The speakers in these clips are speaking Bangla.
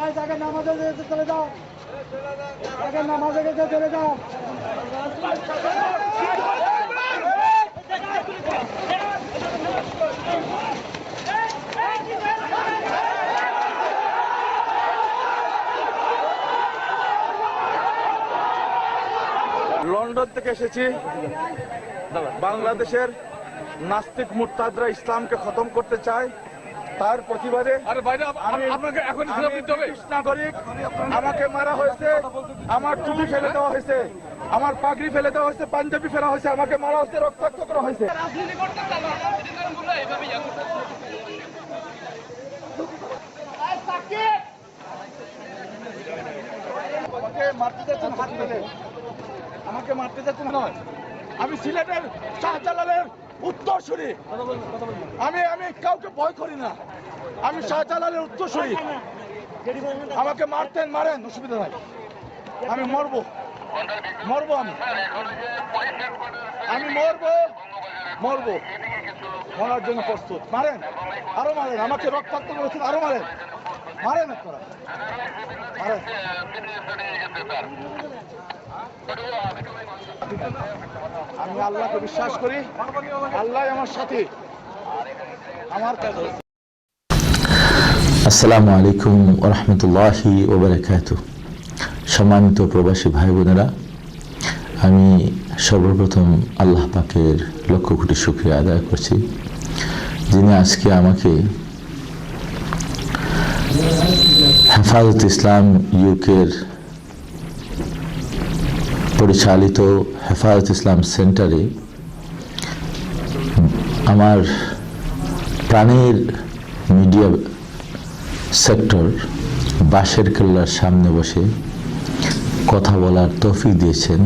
আজ আগে নামাজে যেতে চলে যাও। আগে নামাজে যেতে চলে যাও। লন্ডন থেকে এসেছি। বাংলাদেশের নাস্তিক মুরতাদরা ইসলামকে খতম করতে চায়। তার প্রতিবাদে নাগরিক আমাকে মারা হয়েছে আমার টুপি ফেলে দেওয়া হয়েছে আমার পাগড়ি ফেলে দেওয়া হয়েছে পাঞ্জাবি ফেলা হয়েছে আমাকে মারা হয়েছে রক্তাক্ত করা হয়েছে। মারতে যাচ্ছেন হাত আমাকে মারতে যাচ্ছেন নয়। আমি সিলেটের শাহজালালের উত্তরসূরি আমি আমি কাউকে ভয় করি না। আমি শাহজালালের উত্তরসূরি আমাকে মারতেন, মারেন, অসুবিধা নাই। আমি মরবো। মরবো আমি। আমি মরবো। মরবো। মরার জন্য প্রস্তুত। মারেন। আরও মারেন। আমাকে রক্তাক্ত করেছেন, আরও মারেন। মারেন আপনারা। মারেন। আমি আল্লাহকে বিশ্বাস করি। আল্লাহ আমার সাথে। আমার আসসালামু আলাইকুম রহমতুল্লাহি ওবরাকাত সম্মানিত প্রবাসী ভাই বোনেরা আমি সর্বপ্রথম আল্লাহ পাকের লক্ষ কোটি শুক্রিয়া আদায় করছি, যিনি আজকে আমাকে হেফাজত ইসলাম ইউকের পরিচালিত হেফাজত ইসলাম সেন্টারে আমার প্রাণের মিডিয়া সেক্টর বাঁশের কেল্লার সামনে বসে কথা বলার তৌফিক দিয়েছেন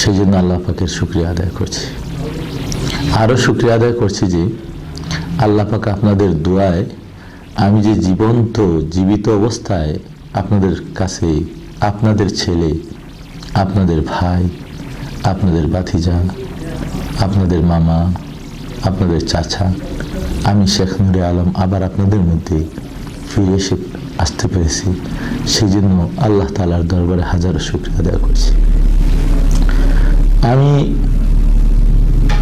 সেই জন্য আল্লাহ পাকের শুক্রিয়া আদায় করছি। আরও শুক্রিয়া আদায় করছি যে আল্লাহ পাক আপনাদের দোয়ায় আমি যে জীবন্ত, জীবিত অবস্থায় আপনাদের কাছে, আপনাদের ছেলে আপনাদের ভাই, আপনাদের বাতিজা আপনাদের মামা, আপনাদের চাচা, আমি শেখ নুরে আলম আবার আপনাদের মধ্যে ফিরে এসে আসতে পেরেছি। সেই জন্য আল্লাহ তালার দরবারে হাজারো শুক্রিয়া আদায় করছি। আমি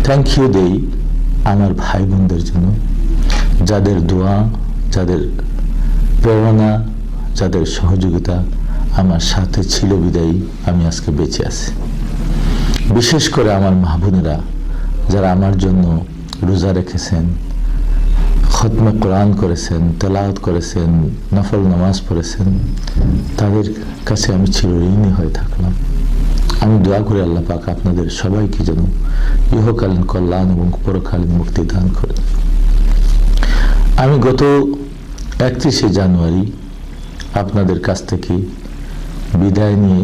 থ্যাংক ইউ দেই আমার ভাই বোনদের জন্য, যাদের দোয়া, যাদের প্রেরণা, যাদের সহযোগিতা আমার সাথে ছিল বিদায়ী, আমি আজকে বেঁচে আছি। বিশেষ করে আমার মাহবুনেরা যারা আমার জন্য রোজা রেখেছেন, খতমে কোরআন করেছেন, তেলাওয়াত করেছেন, নফল নামাজ পড়েছেন, তাদের কাছে আমি ছিল চিরঋণী হয়ে থাকলাম। আমি দোয়া করি আল্লাহ পাক আপনাদের সবাইকে যেন ইহকালীন কল্যাণ এবং পরকালীন মুক্তি দান করেন। আমি গত একত্রিশে জানুয়ারি আপনাদের কাছ থেকে বিদায় নিয়ে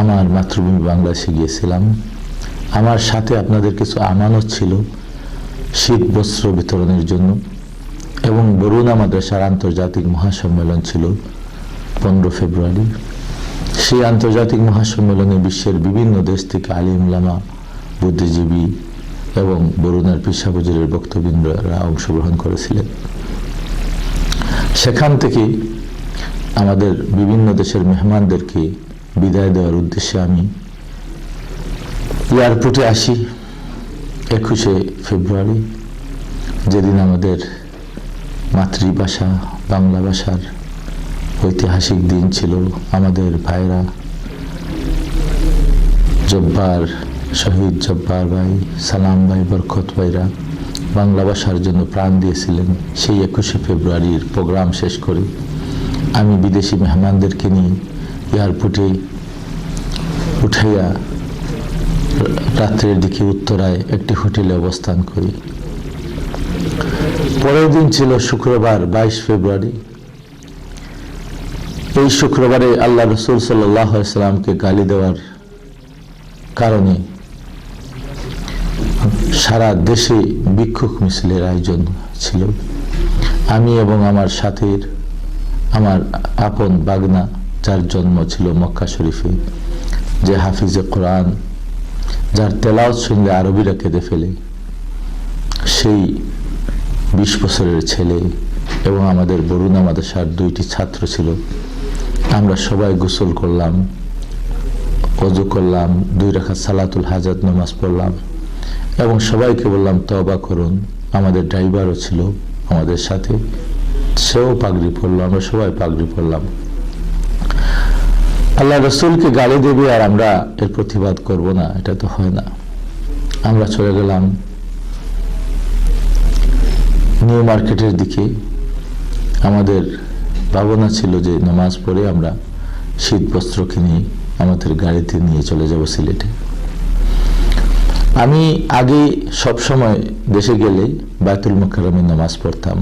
আমার মাতৃভূমি বাংলাদেশে গিয়েছিলাম। আমার সাথে আপনাদের কিছু আমানত ছিল শীত বস্ত্র বিতরণের জন্য এবং বরুণা মাদ্রাসার আন্তর্জাতিক মহাসম্মেলন ছিল পনেরো ফেব্রুয়ারি। সেই আন্তর্জাতিক মহাসম্মেলনে বিশ্বের বিভিন্ন দেশ থেকে আলিম লামা, বুদ্ধিজীবী এবং বরুণার পেশাবজুরের বক্তবৃন্দরা অংশগ্রহণ করেছিলেন। সেখান থেকে আমাদের বিভিন্ন দেশের মেহমানদেরকে বিদায় দেওয়ার উদ্দেশ্যে আমি এয়ারপোর্টে আসি একুশে ফেব্রুয়ারি, যেদিন আমাদের মাতৃভাষা, বাংলা ভাষার ঐতিহাসিক দিন ছিল। আমাদের ভাইরা জব্বার, শহীদ জব্বার ভাই, সালাম ভাই, বরকত ভাইরা বাংলা ভাষার জন্য প্রাণ দিয়েছিলেন। সেই একুশে ফেব্রুয়ারির প্রোগ্রাম শেষ করে আমি বিদেশি মেহমানদেরকে নিয়ে এয়ারপোর্টে উঠাইয়া রাত্রের দিকে উত্তরায় একটি হোটেলে অবস্থান করি। পরের দিন ছিল শুক্রবার, বাইশ ফেব্রুয়ারি। এই শুক্রবারে আল্লাহ রসুল সাল্লামকে গালি দেওয়ার কারণে সারা দেশে বিক্ষোভ মিছিলের আয়োজন ছিল। আমি এবং আমার সাথীর আমার আপন বাগনা, যার জন্ম ছিল মক্কা শরীফে, যে হাফিজে কোরআন, যার তেলাওত শুনলে আরবিরা কেঁদে ফেলে। সেই বিশ বছরের ছেলে এবং আমাদের বরুণা মাদ্রাসার দুইটি ছাত্র ছিল। আমরা সবাই গোসল করলাম, অজু করলাম, দুই রাখা সালাতুল হাজাত নামাজ পড়লাম এবং সবাইকে বললাম তবা করুন। আমাদের ড্রাইভারও ছিল আমাদের সাথে। সেও পাগড়ি পরলো, আমরা সবাই পাগড়ি পরলাম। আল্লাহ রসুলকে গালি দেবে আর আমরা এর প্রতিবাদ করব না, এটা তো হয় না। আমরা চলে গেলাম নিউ মার্কেটের দিকে। আমাদের ভাবনা ছিল যে নামাজ পড়ে আমরা শীত বস্ত্র কিনে আমাদের গাড়িতে নিয়ে চলে যাব সিলেটে। আমি আগে সব সময় দেশে গেলে বায়তুল মোকারমে নামাজ পড়তাম।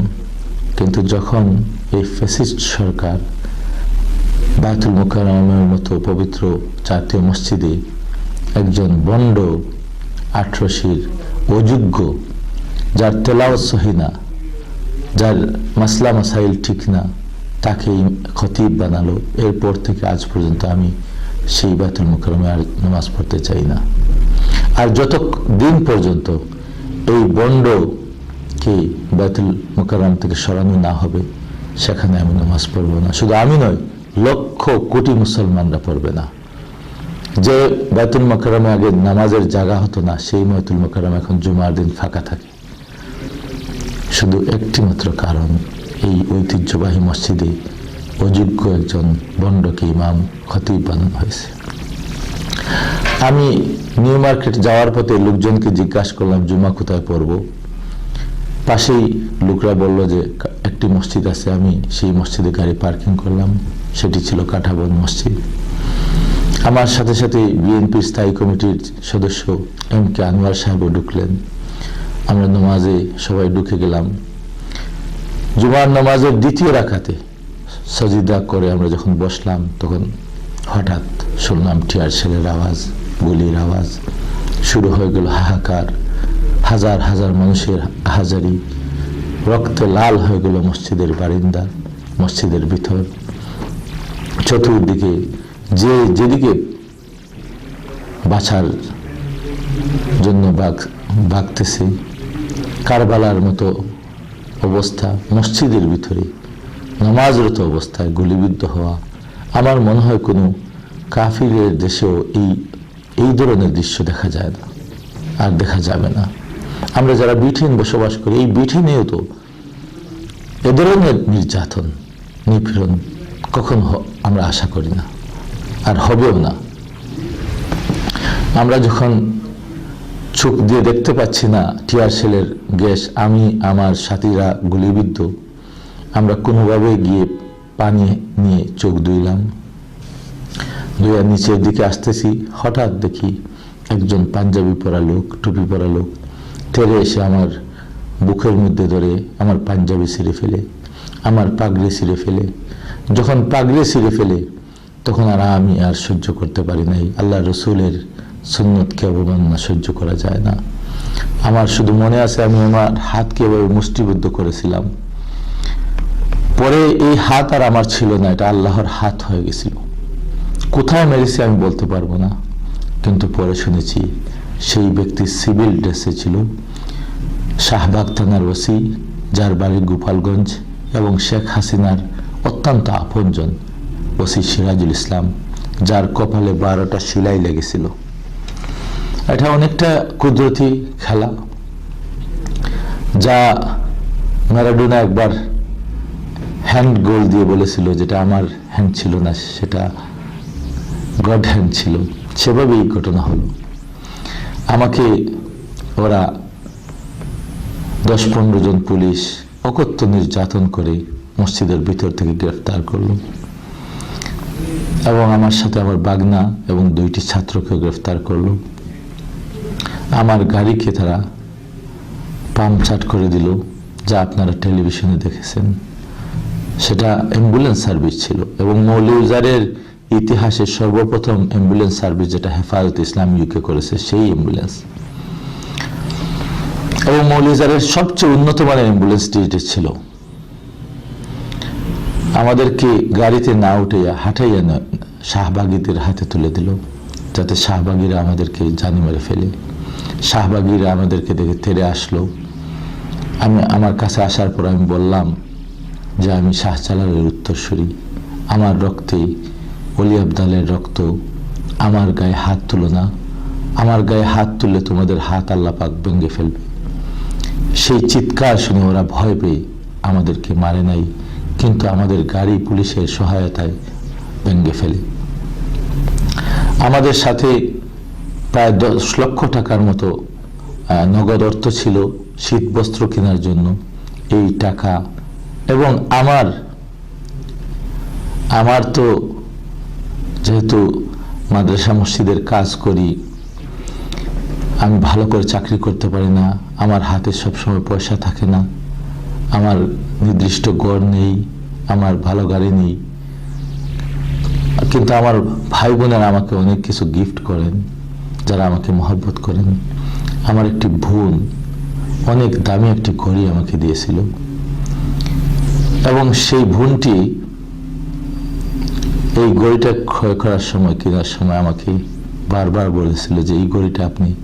কিন্তু যখন এই ফ্যাসিস্ট সরকার বায়তুল মোকারমের মতো পবিত্র জাতীয় মসজিদে একজন বন্ড আঠারোশির অযোগ্য, যার তেলাওয়াত সহি না, যার মাসলা মাসাইল ঠিক না তাকে খতিব বানালো, এরপর থেকে আজ পর্যন্ত আমি সেই বায়তুল মোকারমে আর নামাজ পড়তে চাই না। আর যত দিন পর্যন্ত এই বন্ডকে বায়তুল মোকারম থেকে সরানো না হবে, সেখানে আমি নামাজ পড়ব না। শুধু আমি নয় লক্ষ কোটি মুসলমানরা পড়বে না। যে বায়তুল মোকারমে আগে নামাজের জায়গা হতো না, সেই বায়তুল মোকারম এখন জুমার দিন ফাঁকা থাকে। শুধু একটি মাত্র কারণ, এই ঐতিহ্যবাহী মসজিদে অযোগ্য একজন বন্ডকে ইমাম খতিব বানানো হয়েছে। আমি নিউ মার্কেট যাওয়ার পথে লোকজনকে জিজ্ঞাসা করলাম, জুমা কোথায় পড়ব? পাশেই লোকরা বলল যে, একটি মসজিদ আছে, আমি সেই মসজিদে গাড়ি পার্কিং করলাম। সেটি ছিল কাঠাবন মসজিদ। আমার সাথে সাথে বিএনপির স্থায়ী কমিটির সদস্য এম কে আনোয়ার সাহেবও ঢুকলেন। আমরা নামাজে সবাই ঢুকে গেলাম। জুমার নামাজের দ্বিতীয় রাখাতে সজিদা করে আমরা যখন বসলাম, তখন হঠাৎ শুনলাম টিয়ার ছেলের আওয়াজ, গুলির আওয়াজ, শুরু হয়ে গেল হাহাকার। হাজার হাজার মানুষের হাজারি, রক্তে লাল হয়ে গেল মসজিদের বারিন্দা, মসজিদের ভিতর। চতুর্দিকে যে যেদিকে বাছার জন্য বাঘ বাঘতেছে কারবালার মতো অবস্থা, মসজিদের ভিতরে নামাজরত অবস্থায় গুলিবিদ্ধ হওয়া। আমার মনে হয় কোনো কাফিরের দেশেও এই এই ধরনের দৃশ্য দেখা যায় না, আর দেখা যাবে না। আমরা যারা ব্রিটেন বসবাস করি, এই ব্রিটেনেও তো এ ধরনের নির্যাতন, নিপীড়ন কখন আমরা আশা করি না, আর হবেও না। আমরা যখন চোখ দিয়ে দেখতে পাচ্ছি না টিয়ার সেলের গ্যাস, আমি, আমার সাথীরা গুলিবিদ্ধ, আমরা কোনোভাবে গিয়ে পানি নিয়ে চোখ ধুইলাম ধুইয়া নিচের দিকে আসতেছি, হঠাৎ দেখি একজন পাঞ্জাবি পরা লোক, টুপি পরা লোক তেরে এসে আমার বুকের মধ্যে ধরে আমার পাঞ্জাবি ছিঁড়ে ফেলে, আমার পাগড়ি ছিঁড়ে ফেলে। যখন পাগড়ি ছিঁড়ে ফেলে, তখন আর আমি আর সহ্য করতে পারি নাই। আল্লাহ রসুলের সুন্নতকে অবমাননা সহ্য করা যায় না। আমার শুধু মনে আছে, আমি আমার হাতকে এভাবে মুষ্টিবদ্ধ করেছিলাম। পরে এই হাত আর আমার ছিল না, এটা আল্লাহর হাত হয়ে গেছিল। কোথায় মেরেছি আমি বলতে পারব না, কিন্তু পরে শুনেছি সেই ব্যক্তি সিভিল ড্রেসে ছিল। শাহবাগ থানার ওসি, যার বাড়ি গোপালগঞ্জ এবং শেখ হাসিনার অত্যন্ত আপনজন ওসি সিরাজুল ইসলাম, যার কপালে বারোটা শিলাই লেগেছিল। এটা অনেকটা কুদরতি খেলা, যা ম্যারাডোনা একবার হ্যান্ড গোল দিয়ে বলেছিল যেটা আমার হ্যান্ড ছিল না, সেটা গড হ্যান্ড ছিল। সেভাবেই ঘটনা হলো। আমাকে ওরা দশ পনেরো জন পুলিশ অকথ্য নির্যাতন করে মসজিদের ভিতর থেকে গ্রেফতার করল। এবং আমার সাথে আমার বাগনা এবং দুইটি ছাত্রকে গ্রেফতার করল। আমার গাড়িকে তারা পাম্পচাট করে দিল, যা আপনারা টেলিভিশনে দেখেছেন। সেটা অ্যাম্বুলেন্স সার্ভিস ছিল এবং মৌলিউজারের ইতিহাসে সর্বপ্রথম অ্যাম্বুলেন্স সার্ভিস যেটা হেফাজত ইসলাম ইউকে করেছে, সেই অ্যাম্বুলেন্স। এবং মৌলিউজারের সবচেয়ে উন্নত মানের অ্যাম্বুলেন্সটি এটি ছিল। আমাদেরকে গাড়িতে না উঠাইয়া, হাঁটাইয়া শাহবাগীদের হাতে তুলে দিল, যাতে শাহবাগীরা আমাদেরকে জানি মেরে ফেলে। শাহবাগীরা আমাদেরকে দেখে তেড়ে আসলো। আমি, আমার কাছে আসার পর আমি বললাম যে আমি শাহজালালের উত্তরসূরি। আমার রক্তে অলি আবদালের রক্ত আমার গায়ে হাত তুলো না। আমার গায়ে হাত তুললে তোমাদের হাত আল্লাহ পাক ভেঙে ফেলবে। সেই চিৎকার শুনে ওরা ভয় পেয়ে আমাদেরকে মারে নাই, কিন্তু আমাদের গাড়ি পুলিশের সহায়তায় ভেঙে ফেলে। আমাদের সাথে প্রায় দশ লক্ষ টাকার মতো নগদ অর্থ ছিল শীত বস্ত্র কেনার জন্য এই টাকা। এবং আমার আমার তো যেহেতু মাদ্রাসা মসজিদের কাজ করি, আমি ভালো করে চাকরি করতে পারি না, আমার হাতে সবসময় পয়সা থাকে না, আমার নির্দিষ্ট গড় নেই, আমার ভালো গাড়ি নেই। কিন্তু আমার ভাই বোনেরা আমাকে অনেক কিছু গিফট করেন, যারা আমাকে মহব্বত করেন। আমার একটি বোন অনেক দামি একটি ঘড়ি আমাকে দিয়েছিল। এবং সেই বোনটি এই ঘড়িটা ক্রয় করার সময়, কেনার সময় আমাকে বারবার বলেছিল যে এই ঘড়িটা আপনি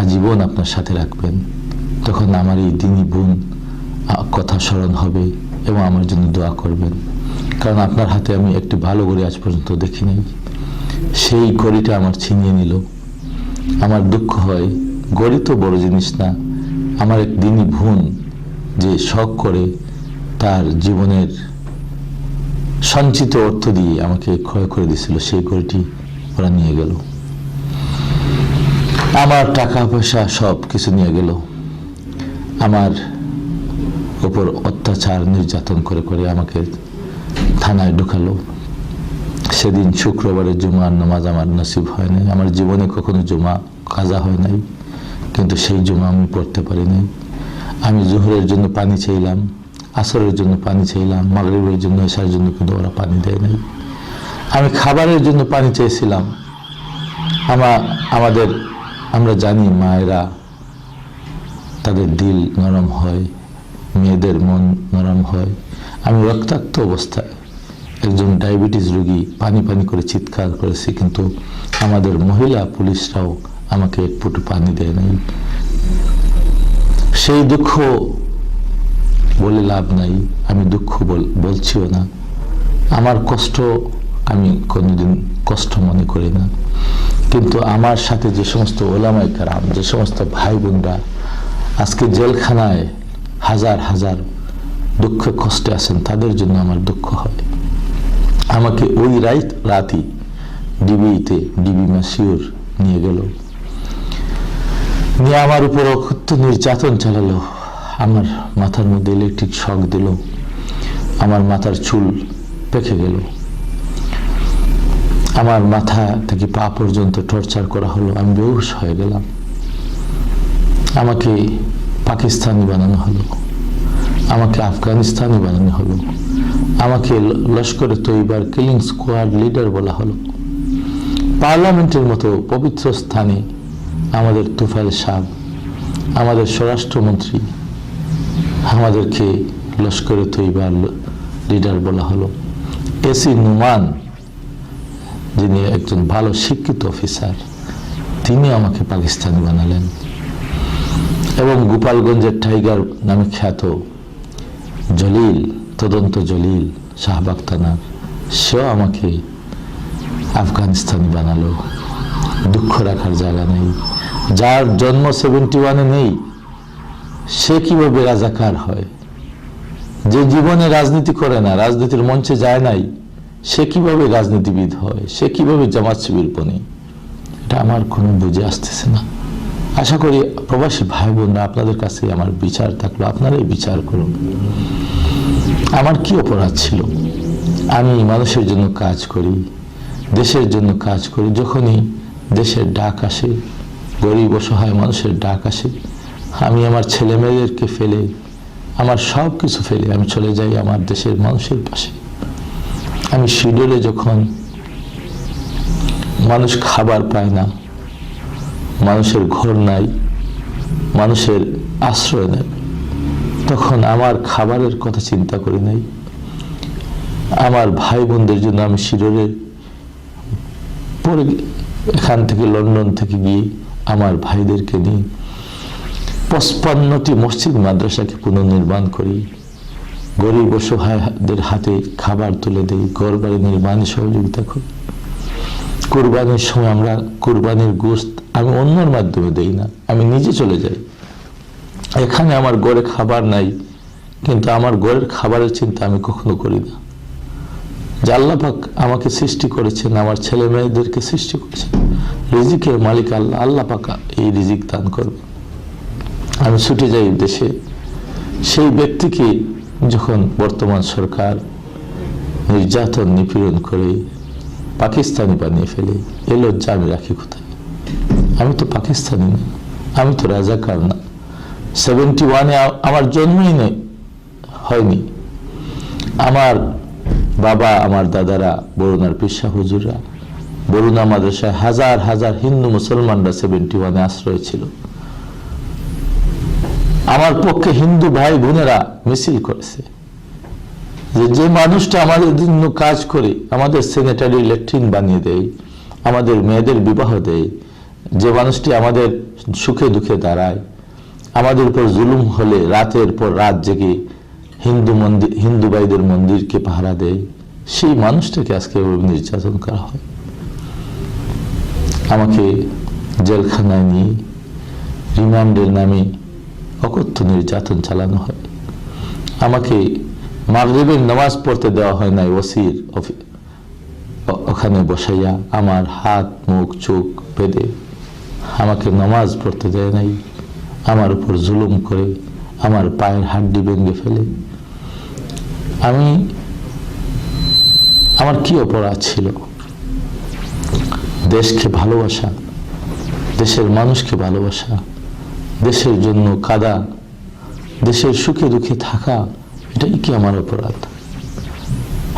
আজীবন আপনার সাথে রাখবেন। তখন আমার এই দিনী বোন কথা স্মরণ হবে এবং আমার জন্য দোয়া করবেন। কারণ আপনার হাতে আমি একটি ভালো ঘড়ি আজ পর্যন্ত দেখি নাই। সেই ঘড়িটা আমার ছিনিয়ে নিল। আমার দুঃখ হয়, ঘড়ি তো বড় জিনিস না, আমার এক দিনী বোন যে শখ করে তার জীবনের সঞ্চিত অর্থ দিয়ে আমাকে ক্ষয় করে দিয়েছিল, সেই ঘড়িটি ওরা নিয়ে গেল। আমার টাকা, পয়সা সব কিছু নিয়ে গেল। আমার উপর অত্যাচার, নির্যাতন করে করে আমাকে থানায় ঢুকালো। সেদিন শুক্রবারের জুমার নামাজ আমার নসিব হয় নাই। আমার জীবনে কখনো জুমা কাজা হয় নাই, কিন্তু সেই জুমা আমি পড়তে পারি নাই আমি জোহরের জন্য পানি চাইলাম। আসরের জন্য পানি চাইলাম, মাগরিবের জন্য এসার জন্য কিন্তু ওরা পানি দেয় নাই। আমি খাবারের জন্য পানি চেয়েছিলাম আমা, আমাদের, আমরা জানি মায়েরা তাদের দিল নরম হয়, মেয়েদের মন নরম হয়। আমি রক্তাক্ত অবস্থায় একজন ডায়াবেটিস রোগী পানি পানি করে চিৎকার করেছি, কিন্তু আমাদের মহিলা পুলিশরাও আমাকে এক ফুটু পানি দেয় নাই। সেই দুঃখ বলে লাভ নাই, আমি দুঃখ বল- বলছিও না। আমার কষ্ট আমি কোনোদিন কষ্ট মনে করি না। কিন্তু আমার সাথে যে সমস্ত ওলামাই কারাম, যে সমস্ত ভাই বোনরা আজকে জেলখানায় হাজার হাজার দুঃখ কষ্টে আছেন, তাদের জন্য আমার দুঃখ হয়। আমাকে ওই রাইত রাতই ডিবিতে ডিবি মাসিউর নিয়ে গেল। নিয়ে আমার উপর অকথ্য নির্যাতন চালালো। আমার মাথার মধ্যে ইলেকট্রিক শক দিল। আমার মাথার চুল পেকে গেল। আমার মাথা থেকে পা পর্যন্ত টর্চার করা হলো। আমি বেহুশ হয়ে গেলাম। আমাকে পাকিস্তানি বানানো হলো। আমাকে আফগানিস্তানি বানানো হলো। আমাকে লস্করে তৈবার কিলিং স্কোয়াড লিডার বলা হলো। পার্লামেন্টের মতো পবিত্র স্থানে আমাদের তুফাইল সাহ আমাদের স্বরাষ্ট্রমন্ত্রী আমাদেরকে লস্করে তৈবার লিডার বলা হলো। এসি নুমান, যিনি একজন ভালো শিক্ষিত অফিসার তিনি আমাকে পাকিস্তানি বানালেন। এবং গোপালগঞ্জের টাইগার নামে খ্যাত জলিল, তদন্ত জলিল শাহবাগ থানার, সেও আমাকে আফগানিস্তানি বানালো। দুঃখ রাখার জায়গা নেই। যার জন্ম সেভেন্টি ওয়ানে নেই সে কীভাবে রাজাকার হয়? যে জীবনে রাজনীতি করে না, রাজনীতির মঞ্চে যায় নাই, সে কীভাবে রাজনীতিবিদ হয়? সে কীভাবে জামাত শিবির বনে? এটা আমার কোনো বুঝে আসতেছে না। আশা করি প্রবাসী ভাই বোনরা আপনাদের কাছে আমার বিচার থাকল, আপনারাই বিচার করুন। আমার কি অপরাধ ছিল? আমি মানুষের জন্য কাজ করি, দেশের জন্য কাজ করি, যখনই দেশের ডাক আসে, গরিব অসহায় মানুষের ডাক আসে আমি আমার ছেলে মেয়েদেরকে ফেলে, আমার সব কিছু ফেলে আমি চলে যাই আমার দেশের মানুষের পাশে। আমি শিডিউলে যখন মানুষ খাবার পায় না, মানুষের ঘর নাই, মানুষের আশ্রয় নেই, তখন আমার খাবারের কথা চিন্তা করি নাই। আমার ভাই বোনদের জন্য আমি শিরোরে পরে এখান থেকে লন্ডন থেকে গিয়ে আমার ভাইদেরকে নিয়ে পঁচপান্নটি মসজিদ মাদ্রাসাকে পুনর্নির্মাণ করি। গরিব অসহায়দের হাতে খাবার তুলে দেই ঘর নির্মাণে সহযোগিতা করি। কোরবানির সময় আমরা কোরবানির গোস্ত আমি অন্যর মাধ্যমে দেই না, আমি নিজে চলে যাই। এখানে আমার ঘরে খাবার নাই, কিন্তু আমার ঘরের খাবারের চিন্তা আমি কখনো করি না। যে আল্লাপাক আমাকে সৃষ্টি করেছেন, আমার ছেলে মেয়েদেরকে সৃষ্টি করেছেন। রিজিকের মালিক আল্লাহ আল্লাহ পাকা এই রিজিক দান করবে আমি ছুটে যাই দেশে সেই ব্যক্তিকে যখন বর্তমান সরকার নির্যাতন, নিপীড়ন করে, পাকিস্তানি বানিয়ে ফেলে, এ লজ্জা আমি রাখি কোথায়? আমি তো পাকিস্তানি না, আমি তো রাজাকার না। সেভেন্টি ওয়ানে আমার জন্মই নয় হয়নি। আমার বাবা, আমার দাদারা, বরুণার পিসা হুজুররা, বরুণা মাদ্রাসায় হাজার হাজার হিন্দু মুসলমানরা সেভেন্টি ওয়ানে আশ্রয় ছিল। আমার পক্ষে হিন্দু ভাই বোনেরা মিছিল করেছে। যে যে মানুষটা আমাদের জন্য কাজ করে, আমাদের সেনেটারি ল্যাট্রিন বানিয়ে দেয়, আমাদের মেয়েদের বিবাহ দেয়, যে মানুষটি আমাদের সুখে দুঃখে দাঁড়ায়, আমাদের উপর জুলুম হলে রাতের পর রাত জেগে হিন্দু মন্দির, হিন্দু ভাইদের মন্দিরকে পাহারা দেয়, সেই মানুষটাকে আজকে নির্যাতন করা হয়। আমাকে জেলখানায় নিয়ে রিমান্ডের নামে অকথ্য নির্যাতন চালানো হয়। আমাকে মাগরিবের নামাজ পড়তে দেওয়া হয় নাই, ওসির ওখানে বসাইয়া আমার হাত, মুখ, চোখ বেঁধে। আমাকে নামাজ পড়তে দেয় নাই, আমার উপর জুলুম করে, আমার পায়ের হাড্ডি ভেঙে ফেলে। আমি, আমার কি অপরাধ ছিল? দেশকে ভালোবাসা, দেশের মানুষকে ভালোবাসা দেশের জন্য কাদা, দেশের সুখে দুঃখে থাকা, এটাই কি আমার অপরাধ?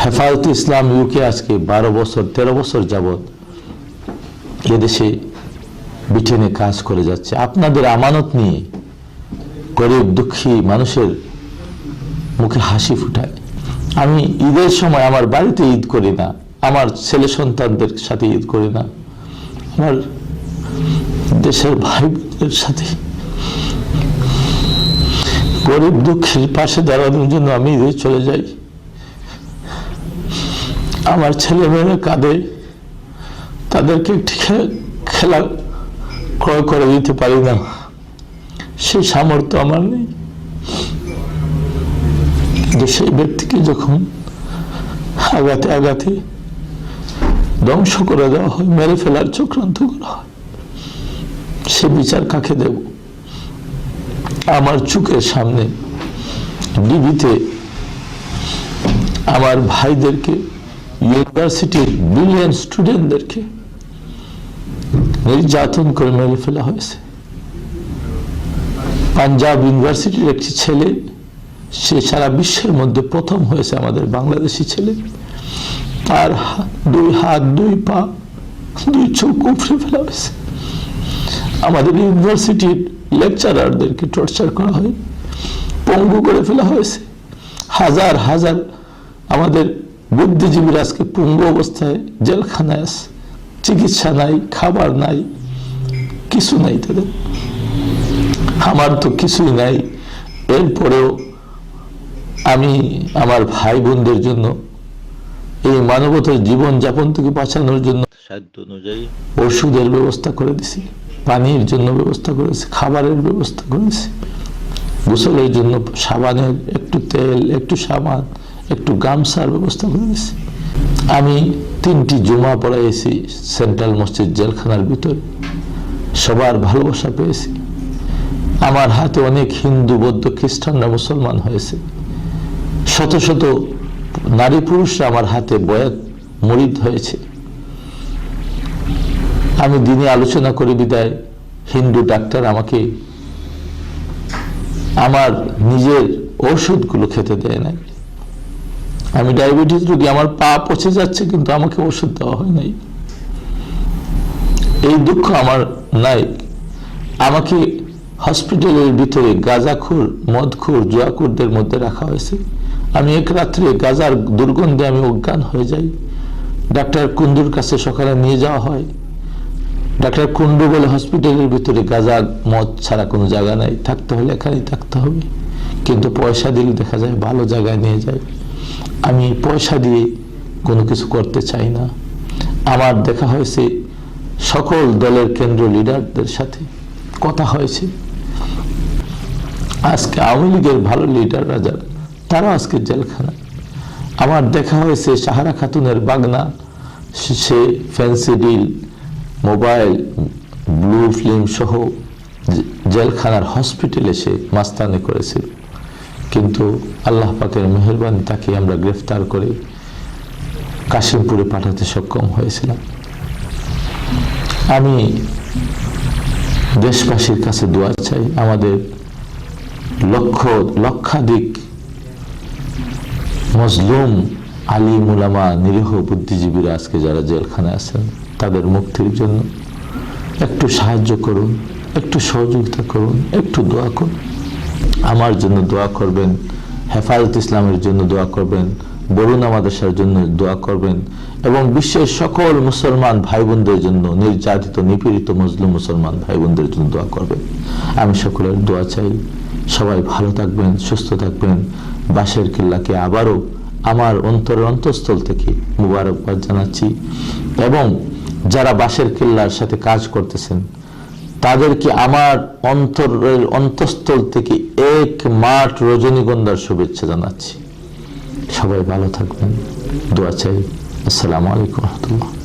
হেফাজত ইসলাম ইউকে আজকে বারো বছর, তেরো বছর যাবৎ এদেশে ব্রিটেনে কাজ করে যাচ্ছে। আপনাদের আমানত নিয়ে গরিব, দুঃখী মানুষের মুখে হাসি ফুটায়। আমি ঈদের সময় আমার বাড়িতে ঈদ করি না, আমার ছেলে সন্তানদের সাথে ঈদ করি না। আমার দেশের ভাই বোনদের সাথে গরিব দুঃখীর পাশে দাঁড়ানোর জন্য আমি চলে যাই। আমার ছেলে মেয়েরা কাঁদে। তাদেরকে একটি খেলা ক্রয় করে দিতে পারি না। সেই সামর্থ্য আমার নেই। কিন্তু সেই ব্যক্তিকে যখন আগাতে আগাতে ধ্বংস করে দেওয়া হয়, মেরে ফেলার চক্রান্ত করা হয়, সে বিচার কাকে দেব? আমার চোখের সামনে ডিবিতে আমার ভাইদেরকে ইউনিভার্সিটির বিলিয়ন স্টুডেন্টদেরকে নির্যাতন করে মেরে ফেলা হয়েছে। পাঞ্জাব ইউনিভার্সিটির একটি ছেলে, সে সারা বিশ্বের মধ্যে প্রথম হয়েছে আমাদের বাংলাদেশি ছেলে। তার দুই হাত, দুই পা, দুই চোখ উপড়ে ফেলা হয়েছে। আমাদের ইউনিভার্সিটির লেকচারারদেরকে টর্চার করা হয় পঙ্গু করে ফেলা হয়েছে। হাজার হাজার আমাদের বুদ্ধিজীবীরা আজকে পঙ্গু অবস্থায় জেলখানায় আছে চিকিৎসা নাই খাবার নাই কিছু নাই তাদের। আমার তো কিছুই নাই। এরপরেও আমি আমার ভাই বোনদের জন্য এই মানবতার জীবন যাপন থেকে বাঁচানোর জন্য সাধ্য অনুযায়ী ওষুধের ব্যবস্থা করে দিছি। পানির জন্য ব্যবস্থা করেছে, খাবারের ব্যবস্থা করেছি। গোসলের জন্য সাবানের একটু তেল, একটু সাবান, একটু গামছার ব্যবস্থা করে দিছি আমি তিনটি জুমা পড়াইছি সেন্ট্রাল মসজিদ জেলখানার ভিতরে। সবার ভালোবাসা পেয়েছি। আমার হাতে অনেক হিন্দু, বৌদ্ধ, খ্রিস্টানরা মুসলমান হয়েছে। শত শত নারী পুরুষরা আমার হাতে বয়াত মরিদ হয়েছে। আমি দিনে আলোচনা করি বিদায়। হিন্দু ডাক্তার আমাকে আমার নিজের ওষুধগুলো খেতে দেয় নাই। আমি ডায়াবেটিস রোগী, আমার পা পচে যাচ্ছে কিন্তু আমাকে ওষুধ দেওয়া হয় নাই। এই দুঃখ আমার নাই। আমাকে হসপিটালের ভিতরে গাঁজাখোর, মদখোর, জুয়াখোরদের মধ্যে রাখা হয়েছে। আমি এক রাত্রে গাজার দুর্গন্ধে আমি অজ্ঞান হয়ে যাই। ডাক্তার কুন্দুর কাছে সকালে নিয়ে যাওয়া হয়। ডাক্তার কুন্ডু বলে হসপিটালের ভিতরে গাজা, মদ ছাড়া কোনো জায়গা নাই। থাকতে হলে এখানেই থাকতে হবে। কিন্তু পয়সা দিলে দেখা যায় ভালো জায়গায় নিয়ে যায়। আমি পয়সা দিয়ে কোনো কিছু করতে চাই না। আমার দেখা হয়েছে সকল দলের কেন্দ্র লিডারদের সাথে কথা হয়েছে। আজকে আওয়ামী লীগের ভালো লিডাররা যারা, তারাও আজকে জেলখানা। আমার দেখা হয়েছে সাহারা খাতুনের বাগনা, সে fancy deal mobile, blue film সহ জেলখানার হসপিটালে সে মাস্তানি করেছে। কিন্তু আল্লাহ পাকের মেহরবানি তাকে আমরা গ্রেফতার করে কাশিমপুরে পাঠাতে সক্ষম হয়েছিলাম। আমি দেশবাসীর কাছে দোয়া চাই, আমাদের লক্ষ, লক্ষাধিক মজলুম আলী মুলামা নিরীহ বুদ্ধিজীবীরা আজকে যারা জেলখানায় আছেন তাদের মুক্তির জন্য। একটু সাহায্য করুন, একটু সহযোগিতা করুন, একটু দোয়া করুন। আমার জন্য দোয়া করবেন, হেফাজত ইসলামের জন্য দোয়া করবেন, বরুণা মাদ্রাসার জন্য দোয়া করবেন এবং বিশ্বের সকল মুসলমান ভাই বোনদের জন্য, নির্যাতিত, নিপীড়িত মজলুম মুসলমান ভাই বোনদের জন্য দোয়া করবেন। আমি সকলের দোয়া চাই। সবাই ভালো থাকবেন, সুস্থ থাকবেন। বাসের কিল্লাকে আবারও আমার অন্তরের অন্তঃস্থল থেকে মুবারকবাদ জানাচ্ছি এবং যারা বাসের কিল্লার সাথে কাজ করতেছেন, তাদেরকে আমার অন্তরের অন্তঃস্থল থেকে এক মাঠ রজনীগন্ধার শুভেচ্ছা জানাচ্ছি। সবাই ভালো থাকবেন। দোয়া চাই। আসসালামু আলাইকুম রহমতুল্লাহ।